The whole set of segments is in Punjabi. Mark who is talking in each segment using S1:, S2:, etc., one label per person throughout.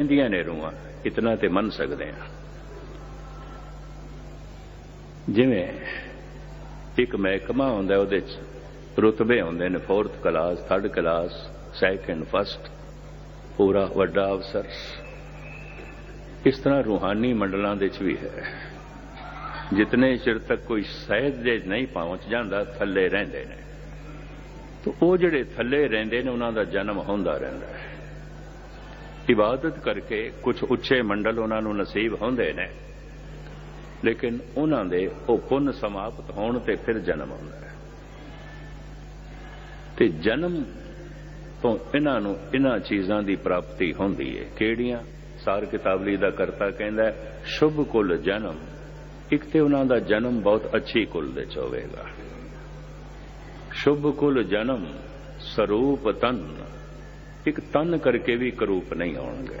S1: ਇੰਦੀਆਂ ਨੇ ਰੂਹਾਂ ਇਤਨਾ ਤੇ ਮੰਨ ਸਕਦੇ ਆ ਜਿਵੇਂ ਇੱਕ ਮਹਿਕਮਾ ਹੁੰਦਾ, ਉਹਦੇ ਚ ਰੁਤਬੇ ਹੁੰਦੇ ਨੇ 4th class 3rd class second first ਪੂਰਾ ਵੱਡਾ ਅਫਸਰ। ਇਸ ਤਰ੍ਹਾਂ ਰੂਹਾਨੀ ਮੰਡਲਾਂ ਦੇ ਚ ਵੀ ਹੈ। ਜਿਤਨੇ ਚਿਰ ਤੱਕ ਕੋਈ ਸਹਿਜ ਦੇ ਨਹੀਂ ਪਹੁੰਚ ਜਾਂਦਾ, ਥੱਲੇ ਰਹਿੰਦੇ ਨੇ। ਤਾਂ ਉਹ ਜਿਹੜੇ ਥੱਲੇ ਰਹਿੰਦੇ ਨੇ, ਉਹਨਾਂ ਦਾ ਜਨਮ ਹੁੰਦਾ ਰਹਿੰਦਾ ਹੈ। ਇਬਾਦਤ ਕਰਕੇ ਕੁਝ ਉੱਚੇ ਮੰਡਲ ਉਹਨਾਂ ਨੂੰ ਨਸੀਬ ਹੁੰਦੇ ਨੇ। ਲੇਕਿਨ ਉਹਨਾਂ ਦੇ ਉਹ ਪੁੰਨ ਸਮਾਪਤ ਹੋਣ ਤੇ ਫਿਰ ਜਨਮ ਹੁੰਦਾ ਹੈ। ਤੇ ਜਨਮ ਤੋਂ ਇਹਨਾਂ ਨੂੰ ਇਹਨਾਂ ਚੀਜ਼ਾਂ ਦੀ ਪ੍ਰਾਪਤੀ ਹੁੰਦੀ ਹੈ। ਕਿਹੜੀਆਂ? ਸਾਰ ਕਿਤਾਬਲੀ ਦਾ ਕਰਤਾ ਕਹਿੰਦਾ, ਸ਼ੁਭ ਕੁਲ ਜਨਮ। ਇੱਕ ਤੇ ਉਹਨਾਂ ਦਾ ਜਨਮ ਬਹੁਤ ਅੱਛੀ ਕੁਲ ਦੇ ਚ ਹੋਵੇਗਾ। ਸ਼ੁਭ ਕੁਲ ਜਨਮ ਸਰੂਪ ਤਨ। ਇੱਕ ਤਨ ਕਰਕੇ ਵੀ ਕਰੂਪ ਨਹੀਂ ਆਉਣਗੇ।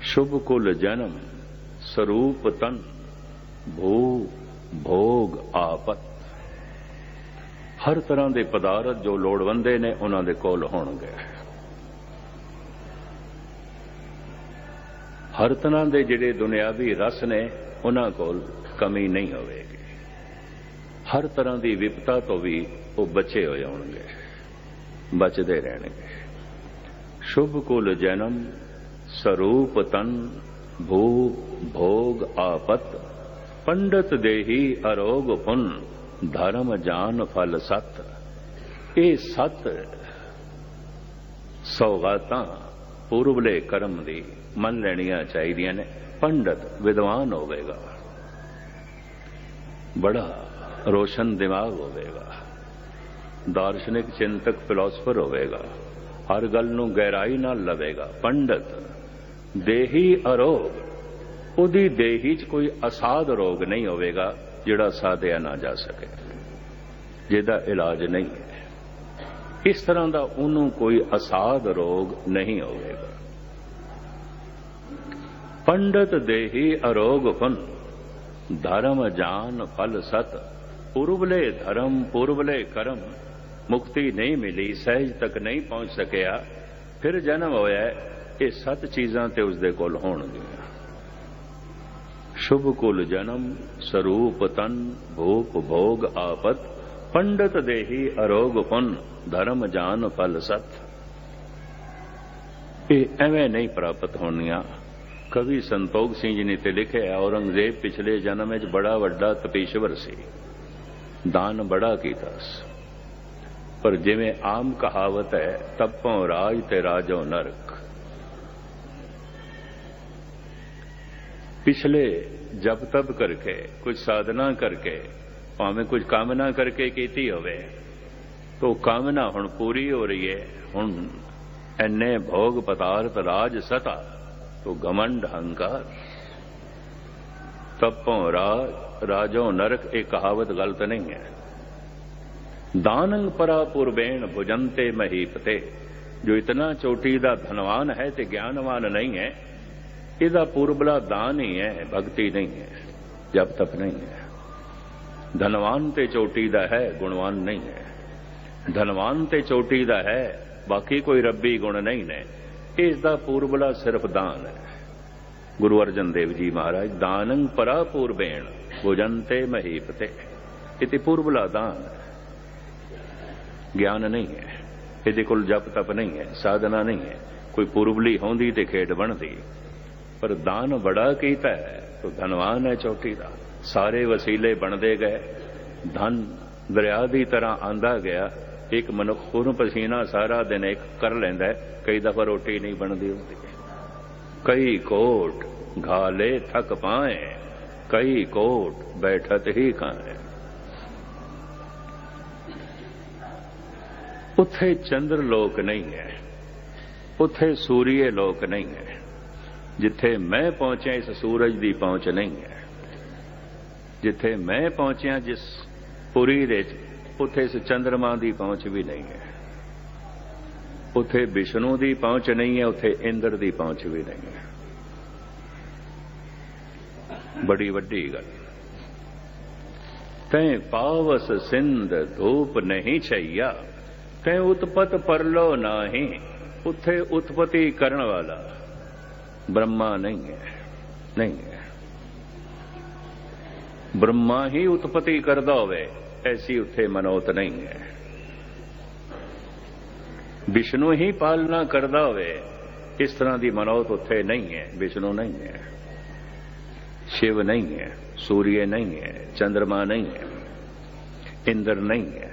S1: ਸ਼ੁਭ ਕੁਲ ਜਨਮ, ਸਰੂਪ ਤਨ ਭੂ ਭੋਗ ਆਪਤ। ਹਰ ਤਰ੍ਹਾਂ ਦੇ ਪਦਾਰਥ ਜੋ ਲੋੜਵੰਦੇ ਨੇ, ਉਹਨਾਂ ਦੇ ਕੋਲ ਹੋਣਗੇ। ਹਰ ਤਰ੍ਹਾਂ ਦੇ ਜਿਹੜੇ ਦੁਨਿਆਵੀ ਰਸ ਨੇ, ਉਹਨਾਂ ਕੋਲ ਕਮੀ ਨਹੀਂ ਹੋਵੇਗੀ। ਹਰ ਤਰ੍ਹਾਂ ਦੀ ਵਿਪਤਾ ਤੋਂ ਵੀ ਉਹ ਬਚੇ ਹੋਏ ਹੋਣਗੇ। ਬਚਦੇ ਰਹਿਣਗੇ। ਸ਼ੁਭ ਕੁਲ ਜਨਮ ਸਰੂਪ ਤਨ ਭੂ ਭੋਗ ਆਪਤ, ਪੰਡਤ ਦੇਹੀ ਅਰੋਗ ਪੁੰਨ, ਧਰਮ ਜਾਨ ਫਲ ਸਤ। ਇਹ ਸਤ ਸੌਗਾਤਾਂ ਪੂਰਬਲੇ ਕਰਮ ਦੀ ਮੰਨ ਲੈਣੀਆਂ ਚਾਹੀਦੀਆਂ ਨੇ। ਪੰਡਤ ਵਿਦਵਾਨ ਹੋਵੇਗਾ। ਬੜਾ ਰੋਸ਼ਨ ਦਿਮਾਗ ਹੋਵੇਗਾ। ਦਾਰਸ਼ਨਿਕ ਚਿੰਤਕ ਫਿਲਾਸਫਰ ਹੋਵੇਗਾ। ਹਰ ਗੱਲ ਨੂੰ ਗਹਿਰਾਈ ਨਾਲ ਲਵੇਗਾ। ਪੰਡਤ, ਦੇਹੀ ਅਰੋਗ, ਉਹਦੀ ਦੇਹੀ 'ਚ ਕੋਈ ਅਸਾਧ ਰੋਗ ਨਹੀਂ ਹੋਵੇਗਾ ਜਿਹੜਾ ਸਾਧਿਆ ਨਾ ਜਾ ਸਕੇ। ਜਿਹਦਾ ਇਲਾਜ ਨਹੀਂ ਹੈ। ਇਸ ਤਰ੍ਹਾਂ ਦਾ ਉਹਨੂੰ ਕੋਈ ਅਸਾਧ ਰੋਗ ਨਹੀਂ ਹੋਵੇਗਾ। ਪੰਡਤ ਦੇਹੀ ਅਰੋਗ ਫਨ, ਧਰਮ ਜਾਨ ਫਲ ਸਤ ਪੁਰਬਲੇ ਧਰਮ ਪੁਰਬਲੇ ਕਰਮ। ਮੁਕਤੀ ਨਹੀਂ ਮਿਲੀ, ਸਹਿਜ ਤੱਕ ਨਹੀਂ ਪਹੁੰਚ ਸਕਿਆ, ਫਿਰ ਜਨਮ ਹੋਇਆ ਇਹ ਸੱਤ ਚੀਜ਼ਾਂ ਤੇ ਉਸਦੇ ਕੋਲ ਹੋਣਗੀਆਂ। ਸ਼ੁਭ ਕੁਲ ਜਨਮ, ਸਰੂਪ ਤਨ ਭੂਪ ਭੋਗ ਆਪਤ, ਪੰਡਤ ਦੇਹੀ ਅਰੋਗ ਪੁੰਨ, ਧਰਮ ਜਾਨ ਫਲ ਸਤ। ਇਹ ਐਵੇਂ ਨਹੀਂ ਪ੍ਰਾਪਤ ਹੋਣੀਆਂ। ਕਵੀ ਸੰਤੋਖ ਸਿੰਘ ਜੀ ਨੇ ਤੇ ਲਿਖਿਆ ਔਰੰਗਜ਼ੇਬ ਪਿਛਲੇ ਜਨਮ ਵਿੱਚ ਬੜਾ ਵੱਡਾ ਤਪੀਸ਼ਵਰ ਸੀ। ਦਾਨ ਬੜਾ ਕੀਤਾ ਸੀ। ਪਰ ਜਿਵੇਂ ਆਮ ਕਹਾਵਤ ਹੈ, ਤਪੋਂ ਰਾਜ ਤੇ ਰਾਜੋ ਨਰਕ। ਪਿਛਲੇ ਜਬ ਤਬ ਕਰਕੇ, ਕੁਝ ਸਾਧਨਾ ਕਰਕੇ, ਭਾਵੇਂ ਕੁਝ ਕਾਮਨਾ ਕਰਕੇ ਕੀਤੀ ਹੋਵੇ, ਤੋ ਕਾਮਨਾ ਹੁਣ ਪੂਰੀ ਹੋ ਰਹੀ ਹੈ। ਹੁਣ ਐਨੇ ਭੋਗ ਪਦਾਰਥ ਰਾਜ ਸਤਾ, ਤੋ ਗਮੰਡ ਹੰਕਾਰ। ਤਪੋਂ ਰਾਜ, ਰਾਜੋ ਨਰਕ, ਇਹ ਕਹਾਵਤ ਗਲਤ ਨਹੀਂ ਹੈ। ਦਾਨੰਗ ਪਰਾ ਪੁਰਬੇਣ ਭੁਜੰਤੇ ਮਹੀਪਤੇ ਜੋ ਇਤਨਾ ਚੋਟੀ ਦਾ ਧਨਵਾਨ ਹੈ ਤੇ ਗਿਆਨਵਾਨ ਨਹੀਂ ਹੈ, ਇਹਦਾ ਪੂਰਬਲਾ ਦਾਨ ਹੀ ਹੈ, ਭਗਤੀ ਨਹੀਂ ਹੈ, ਜਬ ਤੱਕ ਨਹੀਂ ਹੈ। ਧਨਵਾਨ ਤੇ ਚੋਟੀ ਦਾ ਹੈ, ਗੁਣਵਾਨ ਨਹੀਂ ਹੈ। ਧਨਵਾਨ ਤੇ ਚੋਟੀ ਦਾ ਹੈ, ਬਾਕੀ ਕੋਈ ਰੱਬੀ ਗੁਣ ਨਹੀਂ ਨੇ। ਇਸ ਦਾ ਪੂਰਬਲਾ ਸਿਰਫ ਦਾਨ ਹੈ। ਗੁਰੂ ਅਰਜਨ ਦੇਵ ਜੀ ਮਹਾਰਾਜ, ਦਾਨੰ ਪਰਾ ਪੂਰਬੇਣ ਭੁਜੰਤੇ ਮਹੀਪਤੇ ਇਤੇ ਪੂਰਬਲਾ ਦਾਨ ਹੈ। ਗਿਆਨ ਨਹੀਂ ਹੈ। ਇਹਦੇ ਕੋਲ ਜਪ ਤਪ ਨਹੀਂ ਹੈ, ਸਾਧਨਾ ਨਹੀਂ ਹੈ। ਕੋਈ ਪੁਰਬਲੀ ਹੋਂਦੀ ਤੇ ਖੇਡ ਬਣਦੀ। ਪਰ ਦਾਨ ਬੜਾ ਕੀਤਾ ਹੈ, ਤੋ ਧਨਵਾਨ ਹੈ ਚੌਟੀ ਦਾ। ਸਾਰੇ ਵਸੀਲੇ ਬਣਦੇ ਗਏ। ਧਨ ਦਰਿਆ ਦੀ ਤਰ੍ਹਾਂ ਆਂਦਾ ਗਿਆ। ਇੱਕ ਮਨੁੱਖ ਖੂਨ ਪਸੀਨਾ ਸਾਰਾ ਦਿਨ ਇੱਕ ਕਰ ਲੈਂਦਾ ਕਈ ਦਫਾ ਰੋਟੀ ਨਹੀਂ ਬਣਦੀ ਹੁੰਦੀ। ਕਈ ਕੋਟ ਘਾਲੇ ਥਕ ਪਾਏ। ਕਈ ਕੋਟ ਬੈਠਤ ਹੀ ਖਾਏ। ਉੱਥੇ ਚੰਦਰ ਲੋਕ ਨਹੀਂ ਹੈ, ਉੱਥੇ ਸੂਰੀਏ ਲੋਕ ਨਹੀਂ ਹੈ, ਜਿੱਥੇ ਮੈਂ ਪਹੁੰਚਿਆ ਇਸ ਸੂਰਜ ਦੀ ਪਹੁੰਚ ਨਹੀਂ ਹੈ, ਜਿੱਥੇ ਮੈਂ ਪਹੁੰਚਿਆ ਜਿਸ ਪੁਰੀ ਦੇ ਉੱਥੇ ਇਸ ਚੰ드ਰਮਾ ਦੀ ਪਹੁੰਚ ਵੀ ਨਹੀਂ ਹੈ, ਉੱਥੇ ਵਿਸ਼ਨੂੰ ਦੀ ਪਹੁੰਚ ਨਹੀਂ ਹੈ, ਉੱਥੇ ਇੰਦਰ ਦੀ ਪਹੁੰਚ ਵੀ ਨਹੀਂ ਹੈ। ਬੜੀ ਵੱਡੀ ਗੱਲ। ਤੈ ਪਾਵਸ ਸਿੰਧ ਧੂਪ ਨਹੀਂ ਛਈਆ। ਤੈ ਉਤਪਤ ਪਰਲੋ ਨਾਹੀ, ਉੱਥੇ ਉਤਪਤੀ ਕਰਨ ਵਾਲਾ ਬ੍ਰਹਮਾ ਨਹੀਂ ਹੈ ਨਹੀਂ ਹੈ। ਬ੍ਰਹਮਾ ਹੀ ਉਤਪਤੀ ਕਰਦਾ ਹੋਵੇ, ਐਸੀ ਉੱਥੇ ਮਨੋਤ ਨਹੀਂ ਹੈ। ਵਿਸ਼ਨੂੰ ਹੀ ਪਾਲਣਾ ਕਰਦਾ ਹੋਵੇ, ਇਸ ਤਰ੍ਹਾਂ ਦੀ ਮਨੋਤ ਉੱਥੇ ਨਹੀਂ ਹੈ, ਵਿਸ਼ਨੂੰ ਨਹੀਂ ਹੈ। ਸ਼ਿਵ ਨਹੀਂ ਹੈ, ਸੂਰਯ ਨਹੀਂ ਹੈ ਚੰ드ਰਮਾ ਨਹੀਂ ਹੈ, ਇੰਦਰ ਨਹੀਂ ਹੈ।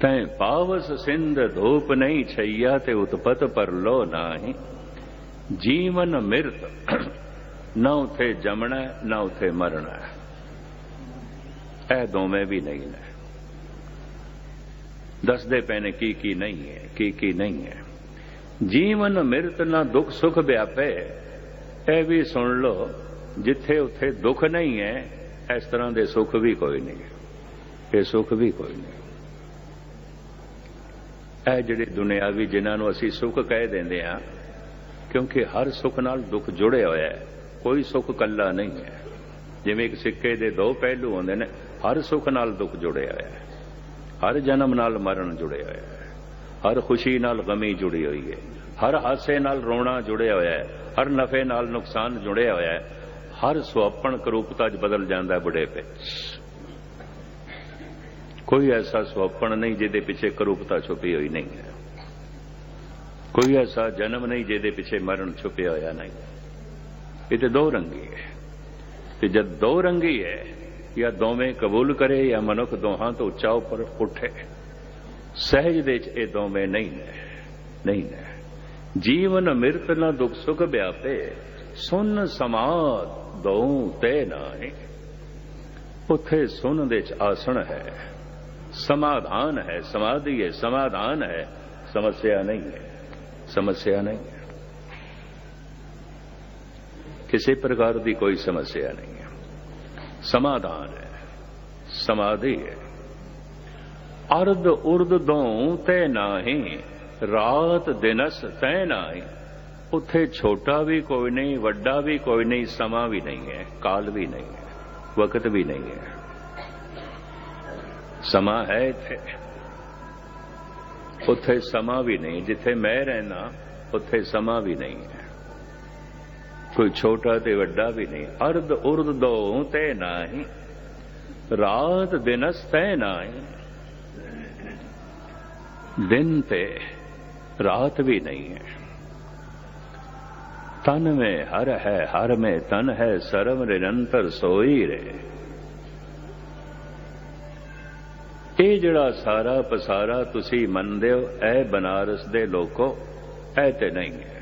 S1: ਤੈ ਪਾਵਸ ਸਿੰਧ ਧੂਪ ਨਹੀਂ ਛਈਆ ਤੇ ਉਤਪਤ ਪਰ ਲੋ ਨਾਹੀ। ਜੀਵਨ ਮਿਰਤ, ਨਾ ਉਥੇ ਜਮਣਾ, ਨਾ ਉਥੇ ਮਰਨਾ ਇਹ ਦੋਵੇਂ ਵੀ ਨਹੀਂ ਨੇ। ਦੱਸਦੇ ਪਏ ਨੇ ਕੀ ਕੀ ਨਹੀਂ ਹੈ, ਕੀ ਕੀ ਨਹੀਂ ਹੈ। ਜੀਵਨ ਮਿਰਤ ਨਾ ਦੁੱਖ ਸੁਖ ਵਿਆਪੇ, ਇਹ ਵੀ ਸੁਣ ਲਓ ਜਿੱਥੇ ਉੱਥੇ ਦੁੱਖ ਨਹੀਂ ਹੈ, ਇਸ ਤਰ੍ਹਾਂ ਦੇ ਸੁੱਖ ਵੀ ਕੋਈ ਨਹੀਂ। ਇਹ ਸੁਖ ਵੀ ਕੋਈ ਨਹੀਂ। ਇਹ ਜਿਹੜੇ ਦੁਨਿਆਵੀ ਜਿਨ੍ਹਾਂ ਨੂੰ ਅਸੀਂ ਸੁੱਖ ਕਹਿ ਦਿੰਦੇ ਆ ਕਿਉਂਕਿ ਹਰ ਸੁੱਖ ਨਾਲ ਦੁੱਖ ਜੁੜਿਆ ਹੋਇਆ ਹੈ, ਕੋਈ ਸੁੱਖ ਕੱਲਾ ਨਹੀਂ ਹੈ। ਜਿਵੇਂ ਇੱਕ ਸਿੱਕੇ ਦੇ ਦੋ ਪਹਿਲੂ ਹੁੰਦੇ ਨੇ, ਹਰ ਸੁੱਖ ਨਾਲ ਦੁੱਖ ਜੁੜਿਆ ਹੋਇਆ ਹੈ। ਹਰ ਜਨਮ ਨਾਲ ਮਰਨ ਜੁੜਿਆ ਹੋਇਆ ਹੈ। ਹਰ ਖੁਸ਼ੀ ਨਾਲ ਗਮੀ ਜੁੜੀ ਹੋਈ ਹੈ। ਹਰ ਹਾਸੇ ਨਾਲ ਰੋਣਾ ਜੁੜਿਆ ਹੋਇਆ ਹੈ। ਹਰ ਨਫੇ ਨਾਲ ਨੁਕਸਾਨ ਜੁੜਿਆ ਹੋਇਆ ਹੈ। ਹਰ ਸੁਆਪਣ ਕਰੂਪਤਾ 'ਚ ਬਦਲ ਜਾਂਦਾ ਬੁਢੇਪੇ ਕੋਈ ਐਸਾ ਸੁਆਪਣ ਨਹੀਂ ਜਿਹਦੇ ਪਿੱਛੇ ਕਰੂਪਤਾ ਛੁਪੀ ਹੋਈ ਨਹੀਂ ਹੈ। ਕੋਈ ਐਸਾ ਜਨਮ ਨਹੀਂ ਜਿਹਦੇ ਪਿੱਛੇ ਮਰਨ ਛੁਪਿਆ ਹੋਇਆ ਨਹੀਂ। ਇਹ ਤੇ ਦੋ ਰੰਗੀ ਹੈ। ਤੇ ਜਦ ਦੋ ਰੰਗੀ ਹੈ, ਜਾਂ ਦੋਵੇਂ ਕਬੂਲ ਕਰੇ ਜਾਂ ਮਨੁੱਖ ਦੋਹਾਂ ਤੋਂ ਉੱਚਾ ਉੱਪਰ ਉੱਠੇ, ਸਹਿਜ ਦੇ ਚ ਇਹ ਦੋਵੇਂ ਨਹੀਂ ਨੇ ਨਹੀਂ ਨੇ ਜੀਵਨ ਮਿਰਤ ਨਾ ਦੁੱਖ ਸੁਖ ਵਿਆਪੇ, ਸੁਨ ਸਮਾਦ ਦੋ ਤੇ ਨਾਹੀ। ਉੱਥੇ ਸੁਨ ਦੇ ਚ ਆਸਣ ਹੈ। ਸਮਾਧਾਨ ਹੈ ਸਮਾਧੀ ਹੈ ਸਮਾਧਾਨ ਹੈ ਸਮੱਸਿਆ ਨਹੀਂ ਹੈ ਸਮੱਸਿਆ ਨਹੀਂ ਹੈ ਕਿਸੇ ਪ੍ਰਕਾਰ ਦੀ ਕੋਈ ਸਮੱਸਿਆ ਨਹੀਂ ਹੈ ਸਮਾਧਾਨ ਹੈ ਸਮਾਧੀ ਹੈ ਅਰਧ ਉਰਦ ਦੋ ਤੈ ਨਾਹੀ ਰਾਤ ਦਿਨਸ ਤੈ ਨਾਹੀ ਉੱਥੇ ਛੋਟਾ ਵੀ ਕੋਈ ਨਹੀਂ ਵੱਡਾ ਵੀ ਕੋਈ ਨਹੀਂ ਸਮਾਂ ਵੀ ਨਹੀਂ ਹੈ ਕਾਲ ਵੀ ਨਹੀਂ ਹੈ ਵਕਤ ਵੀ ਨਹੀਂ ਹੈ ਸਮਾਂ ਹੈ ਇੱਥੇ। ਉੱਥੇ ਸਮਾਂ ਵੀ ਨਹੀਂ, ਜਿੱਥੇ ਮੈਂ ਰਹਿਣਾ ਉੱਥੇ ਸਮਾਂ ਵੀ ਨਹੀਂ ਹੈ। ਕੋਈ ਛੋਟਾ ਤੇ ਵੱਡਾ ਵੀ ਨਹੀਂ, ਅਰਧ ਉਰਦ ਦੋ ਤੇ ਨਹੀਂ, ਰਾਤ ਦਿਨਸ ਤੈ ਨਹੀਂ, ਦਿਨ ਤੇ ਰਾਤ ਵੀ ਨਹੀਂ ਹੈ। ਤਨ ਮੇ ਹਰ ਹੈ, ਹਰ ਮੇ ਤਨ ਹੈ, ਸਰਵ ਨਿਰੰਤਰ ਸੋਈ ਰੇ। ਇਹ ਜਿਹੜਾ ਸਾਰਾ ਪਸਾਰਾ ਤੁਸੀਂ ਮੰਨਦੇ ਹੋ, ਇਹ ਬਨਾਰਸ ਦੇ ਲੋਕੋ ਐ ਤੇ ਨਹੀਂ ਹੈ।